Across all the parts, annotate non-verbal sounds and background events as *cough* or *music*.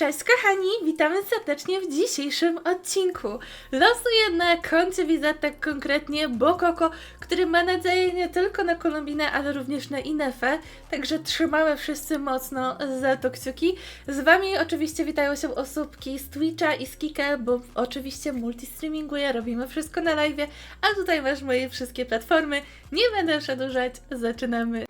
Cześć kochani, witamy serdecznie w dzisiejszym odcinku. Losuję na koncie Wizatek konkretnie Bokoko, który ma nadzieję nie tylko na Kolumbinę, ale również na Inefę, także trzymamy wszyscy mocno za to kciuki. Z wami oczywiście witają się osóbki z Twitcha i z Kika, bo oczywiście multistreaminguję, robimy wszystko na live, a tutaj masz moje wszystkie platformy. Nie będę przedłużać, zaczynamy.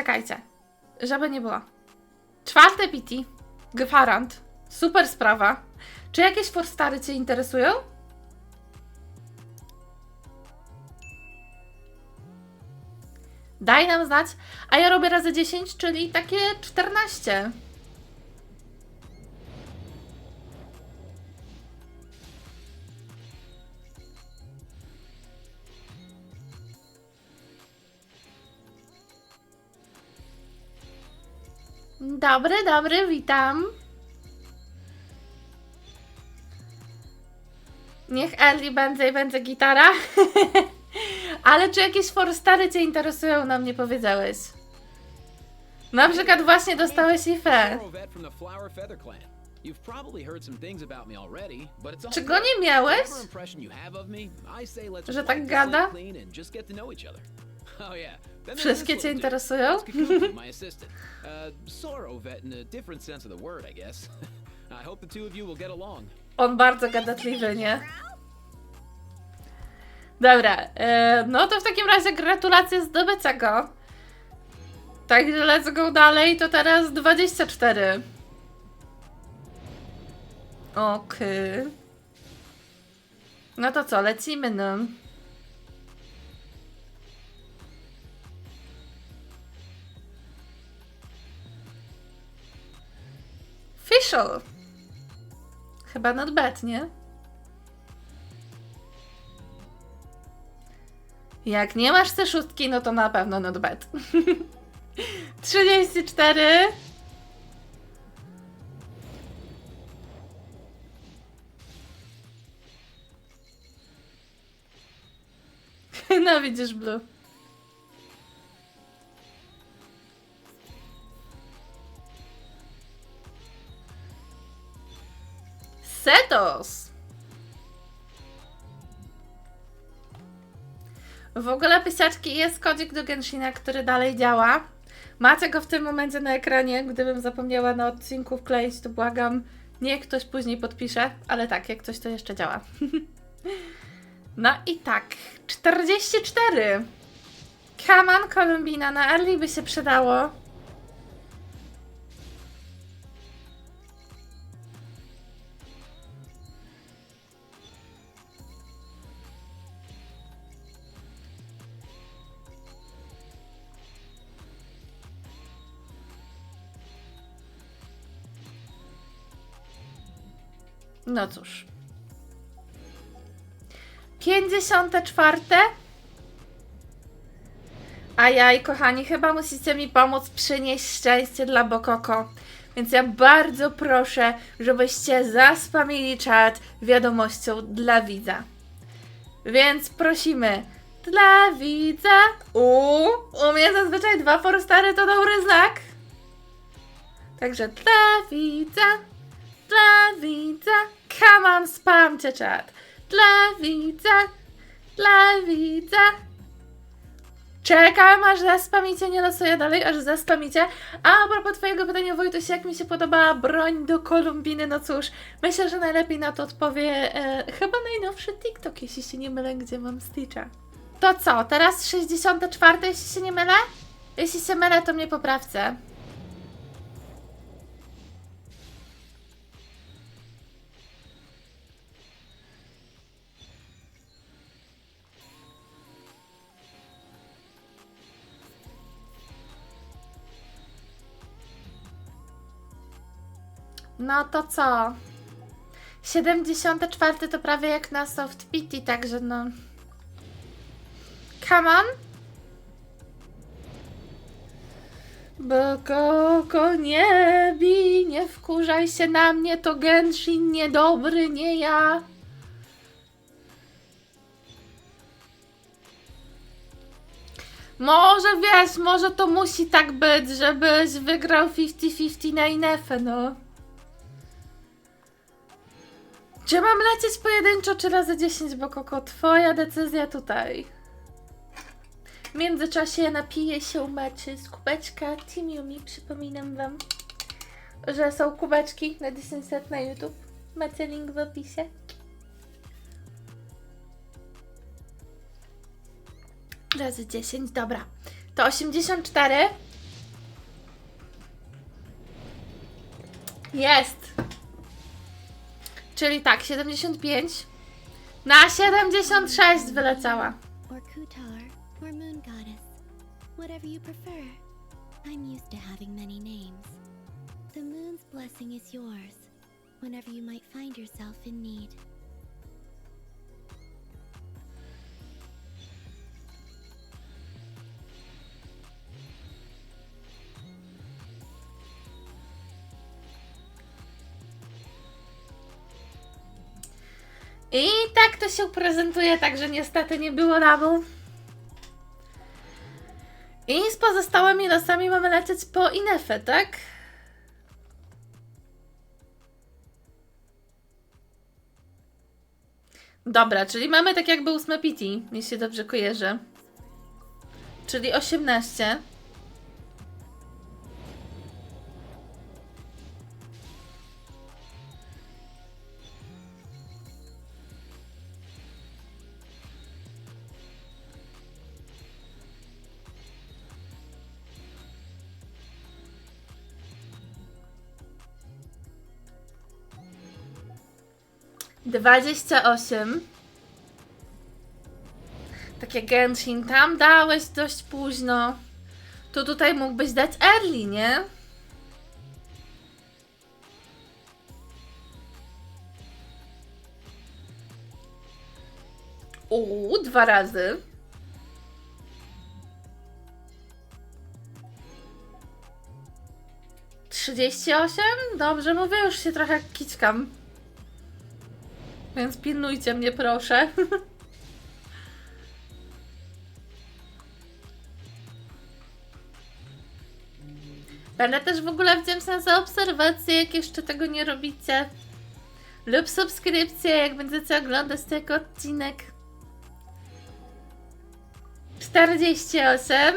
Czekajcie, żeby nie było. Czwarte PT, Gwarant, super sprawa. Czy jakieś Forstary Cię interesują? Daj nam znać, a ja robię razy 10, czyli takie 14. Dobry, dobry, witam. Niech Early będzie i będzie gitara. *laughs* Ale czy jakieś Forstary Cię interesują, nam nie powiedziałeś. Na przykład właśnie dostałeś IFE. Czy go nie miałeś? Że tak gada? Oh yeah. Then there's Wszystkie this Cię little dude. interesują? It's Kakuki, *laughs* my assistant. Uh, sorrow vet in a different sense of the word, I guess. *laughs* I hope the two of you will get along. On bardzo gadatliwy, nie? Dobra, e, no to w takim razie gratulacje zdobycia go. Także let's go dalej, to teraz 24. Okej. No to co, lecimy no. Fischl. Chyba not bad, nie? Jak nie masz te szóstki, no to na pewno not bad. *laughs* 34. *laughs* No widzisz, Blue. Setos. W ogóle pisaczki jest kodzik do Genshina, który dalej działa. Macie go w tym momencie na ekranie. Gdybym zapomniała na odcinku wkleić, to błagam, niech ktoś później podpisze, ale tak, jak coś to jeszcze działa. *laughs* no i tak, 44. Kaman Kolumbina na Early by się przydało. No cóż. 54. Ajaj, kochani, chyba musicie mi pomóc przynieść szczęście dla Bokoko. Więc ja bardzo proszę, żebyście zaspamili czat wiadomością dla widza. Więc prosimy. Dla widza. U, u mnie zazwyczaj dwa forstary to dobry znak. Także dla widza. Dla widza. Come on, spamcie czat. Dla widza. Dla widza. Czekam, aż zaspamicie, nie losuję dalej, aż zaspamicie. A propos twojego pytania, Wojtuś, jak mi się podobała broń do Kolumbiny, no cóż, myślę, że najlepiej na to odpowie e, chyba najnowszy TikTok, jeśli się nie mylę, gdzie mam Stitcha. To co, teraz 64, jeśli się nie mylę? Jeśli się mylę, to mnie poprawce. No to co? 74 to prawie jak na soft pity, także no. Come on. Bo koko nie bij, nie wkurzaj się na mnie, to Genshin niedobry, nie ja. Może wiesz, może to musi tak być, żebyś wygrał 50-50 na Inefę, no. Czy mam lecieć pojedynczo, czy razy 10, bo koko, twoja decyzja tutaj. W międzyczasie napiję się meczy z kubeczka Team Yumi. Przypominam wam, że są kubeczki na 10 set na YouTube. Macie link w opisie. Razy 10, dobra. To 84. Jest. Czyli tak, 75. Na 76 wyleciała. Kutar, or Moon Goddess. Whatever you prefer. I'm used to having many names. The moon's blessing is yours whenever you might find yourself in need. I tak to się prezentuje, także niestety nie było lawu. I z pozostałymi losami mamy lecieć po Inefę, tak? Dobra, czyli mamy tak jakby ósme pity, jeśli dobrze kojarzę. Czyli 18. Dwadzieścia osiem. Takie Genshin, tam dałeś dość późno. To tutaj mógłbyś dać early, nie? Uuu, dwa razy. Trzydzieści osiem? Dobrze mówię, już się trochę kićkam. Więc pilnujcie mnie, proszę. *laughs* Będę też w ogóle wdzięczna za obserwacje, jak jeszcze tego nie robicie. Lub subskrypcję, jak będziecie oglądać ten odcinek. 48.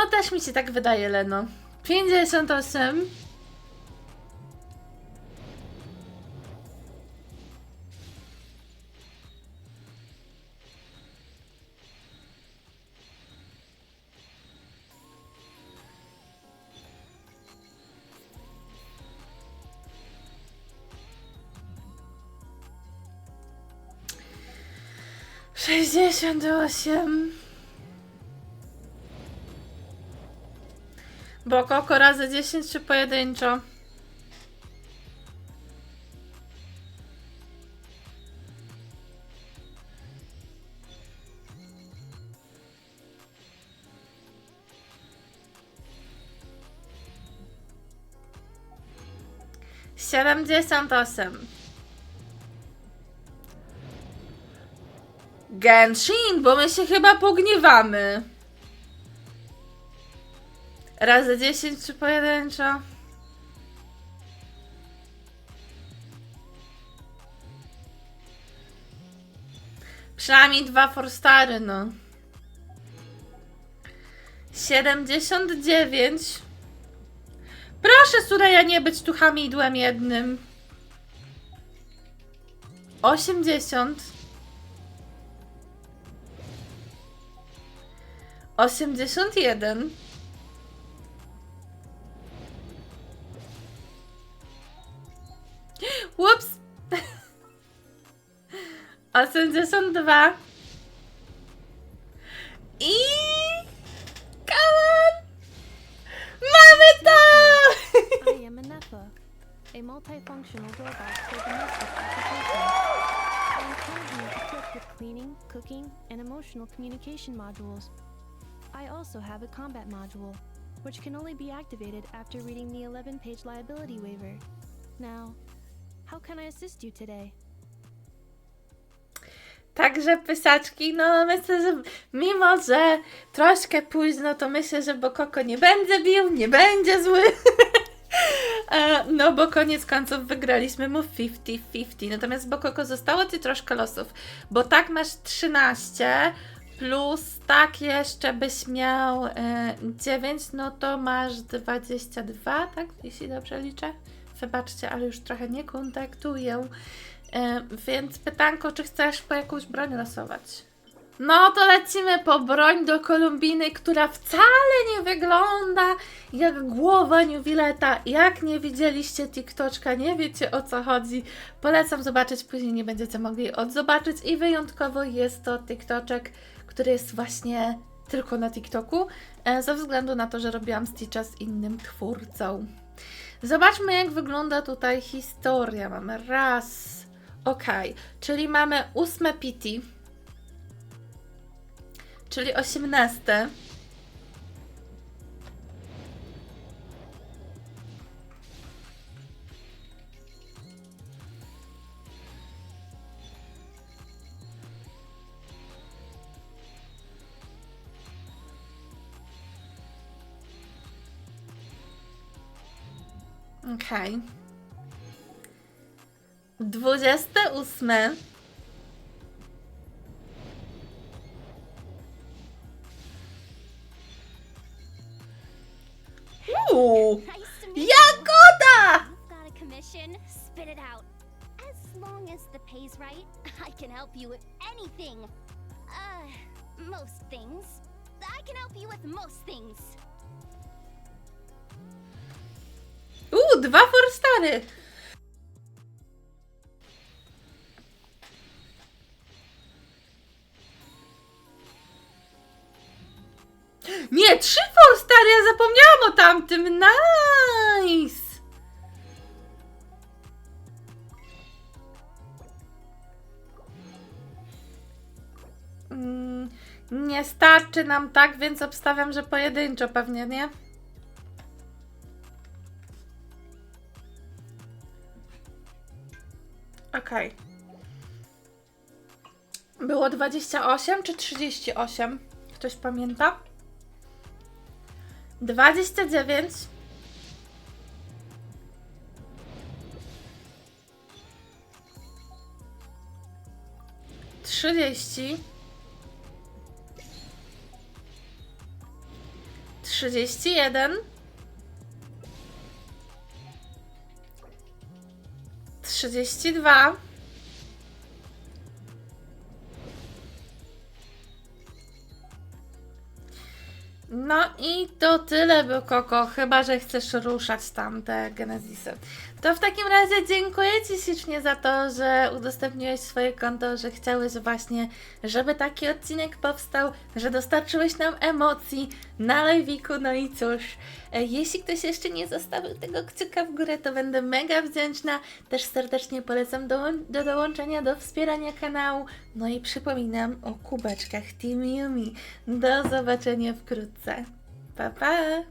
No też mi się tak wydaje, Leno. 58. Sześćdziesiąt osiem. Bo koko razy 10 czy pojedynczo? Siedemdziesiąt osiem. Genshin, bo my się chyba pogniewamy. Razy 10 czy pojedynczo? Przynajmniej dwa Forstary, no. 79. Proszę, Sureja, nie być tu hamidłem jednym. 80. 81. Ups! 82 i... Come on! Mamy to! I am a a multifunctional robot for domestic application. I am currently equipped with cleaning, cooking, and emotional communication modules. I also have a combat module, which can only be activated after reading the 11-page liability waiver. Now, how can I assist you today? Także pysaczki, no myślę, że mimo, że troszkę późno, to myślę, że Bokoko nie będzie bił, nie będzie zły. *laughs* E, no bo koniec końców wygraliśmy mu 50-50. Natomiast Bokoko zostało ci troszkę losów, bo tak masz 13 plus tak jeszcze byś miał e, 9, no to masz 22, tak? Jeśli dobrze liczę. Wybaczcie, ale już trochę nie kontaktuję. E, więc pytanko, czy chcesz po jakąś broń losować? No to lecimy po broń do Kolumbiny, która wcale nie wygląda jak głowa Newileta. Jak nie widzieliście TikToczka, nie wiecie o co chodzi, polecam zobaczyć, później nie będziecie mogli odzobaczyć i wyjątkowo jest to TikToczek, który jest właśnie tylko na TikToku, e, ze względu na to, że robiłam Stitcha z innym twórcą. Zobaczmy, jak wygląda tutaj historia. Mamy raz. Ok, czyli mamy ósme pity, czyli osiemnaste. Okej. Meet you. Jagoda! You've got a commission? Spit it out. As long as the pay's right, I can help you with anything. Uh, most things. I can help you with most things. Dwa forstary. Nie, trzy forstary, ja zapomniałam o tamtym. Nice. Mm, nie starczy nam tak, więc obstawiam, że pojedynczo pewnie, nie? Okej. Było 28 czy 38? Ktoś pamięta? 29 30 31 32 i to tyle, bo Koko, chyba że chcesz ruszać tam te Genesisy. To w takim razie dziękuję Ci ślicznie za to, że udostępniłeś swoje konto, że chciałeś właśnie, żeby taki odcinek powstał, że dostarczyłeś nam emocji na live'iku, no i cóż, e, jeśli ktoś jeszcze nie zostawił tego kciuka w górę, to będę mega wdzięczna. Też serdecznie polecam do, do dołączenia do wspierania kanału. No i przypominam o kubeczkach Team Yumi. Do zobaczenia wkrótce. Pa, pa!